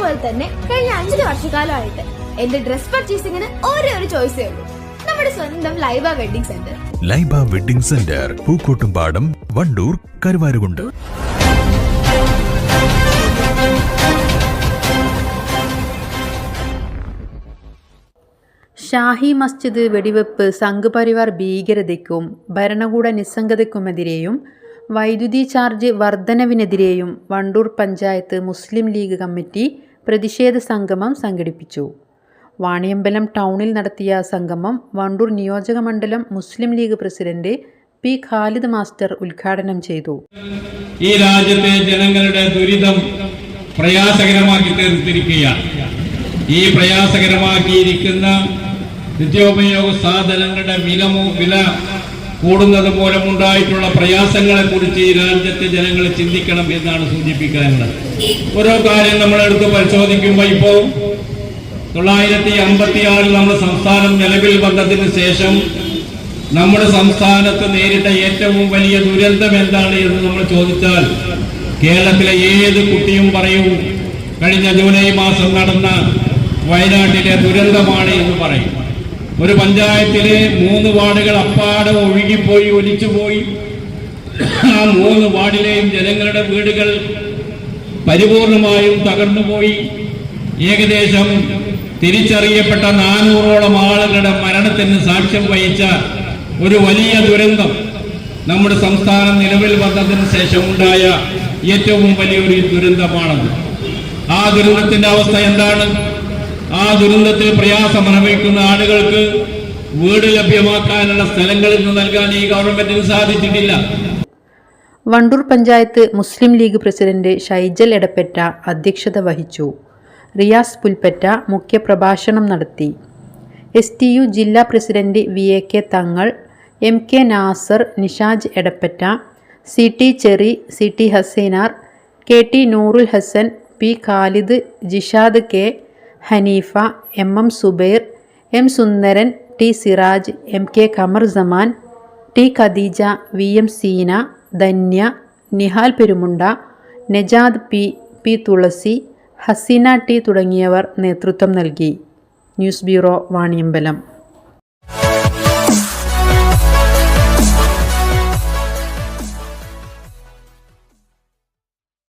പോലെ തന്നെ കഴിഞ്ഞ അഞ്ചു വർഷക്കാലമായിട്ട് എന്റെ ഡ്രസ് പർച്ചേസിംഗിന് ഒരേ ഒരു ചോയ്സേ ഉള്ളൂ. നമ്മുടെ സ്വന്തം Laiba wedding centre Laiba wedding centre Pookkottumpadam Wandoor Karuvarakundu. Shahi Masjid വെടിവെപ്പ് സംഘപരിവാർ ഭീകരതയ്ക്കും ഭരണകൂട നിസ്സംഗതയ്ക്കുമെതിരെയും വൈദ്യുതി ചാർജ് വർധനവിനെതിരെയും വണ്ടൂർ പഞ്ചായത്ത് മുസ്ലിം ലീഗ് കമ്മിറ്റി പ്രതിഷേധ സംഗമം സംഘടിപ്പിച്ചു. വാണിയമ്പലം ടൗണിൽ നടത്തിയ സംഗമം വണ്ടൂർ നിയോജക മണ്ഡലം Muslim League president P. Khalid master ഉദ്ഘാടനം ചെയ്തു. ഈ രാജ്യത്തെ ജനങ്ങളുടെ ദുരിതം പ്രയാസകരമാക്കി തീർത്തിരിക്കുകയാണ്. ഈ പ്രയാസകരമാക്കിയിരിക്കുന്ന നിത്യോപയോഗ സാധനങ്ങളുടെ വില വില കൂടുന്നത് മൂലമുണ്ടായിട്ടുള്ള പ്രയാസങ്ങളെ കുറിച്ച് ഈ രാജ്യത്തെ ജനങ്ങൾ ചിന്തിക്കണം എന്നാണ് സൂചിപ്പിക്കാനുള്ളത്. ഓരോ കാര്യം നമ്മളെടുത്ത് പരിശോധിക്കുമ്പോൾ ഇപ്പോൾ തൊള്ളായിരത്തി അമ്പത്തി ആറിൽ നമ്മുടെ സംസ്ഥാനം നിലവിൽ വന്നതിന് ശേഷം നമ്മുടെ സംസ്ഥാനത്ത് നേരിട്ട ഏറ്റവും വലിയ ദുരന്തം എന്താണ് എന്ന് നമ്മൾ ചോദിച്ചാൽ കേരളത്തിലെ ഏത് കുട്ടിയും പറയും കഴിഞ്ഞ ജൂലൈ മാസം നടന്ന വയനാട്ടിലെ ദുരന്തമാണ് എന്ന് പറയും. ഒരു പഞ്ചായത്തിലെ മൂന്ന് വാർഡുകൾ അപ്പാടെ ഒഴുകിപ്പോയി ഒലിച്ചുപോയി. ആ മൂന്ന് വാർഡിലെയും ജനങ്ങളുടെ വീടുകൾ പരിപൂർണമായും തകർന്നുപോയി. ഏകദേശം തിരിച്ചറിയപ്പെട്ട നാനൂറോളം ആളുകളുടെ മരണത്തിന് സാക്ഷ്യം വഹിച്ച ഒരു വലിയ ദുരന്തം നമ്മുടെ സംസ്ഥാനം നിലവിൽ വന്നതിന് ശേഷം ഉണ്ടായ ഏറ്റവും വലിയൊരു ദുരന്തമാണത്. ആ ദുരന്തത്തിന്റെ അവസ്ഥ എന്താണ്? ദുരന്തത്തിൽ പ്രയാസം അനുഭവിക്കുന്ന ആളുകൾക്ക് വീട് ലഭ്യമാക്കാനുള്ള സ്ഥലങ്ങളിൽ ഇന്ന് നൽകാൻ ഈ ഗവൺമെന്റിന് സാധിച്ചിട്ടില്ല. വണ്ടൂർ പഞ്ചായത്ത് മുസ്ലിം ലീഗ് പ്രസിഡന്റ് ഷൈജൽ എടപ്പറ്റ അധ്യക്ഷത വഹിച്ചു. റിയാസ് പുൽപ്പറ്റ മുഖ്യപ്രഭാഷണം നടത്തി. എസ് ടി യു ജില്ലാ president V A K Thangal M K Nasar Nishaj Edappatta C T Cheri C T Haseenar K T Noorul Hasan P Khalid Jishad K Haneefa M M Subair M Sundaran T Siraj M K Kamar Saman T Khadeeja V M Seena Dhanya Nihal Perumunda Najad P P Thulasi Haseena T തുടങ്ങിയവർ നേതൃത്വം നൽകി. News bureau Vaniyambalam.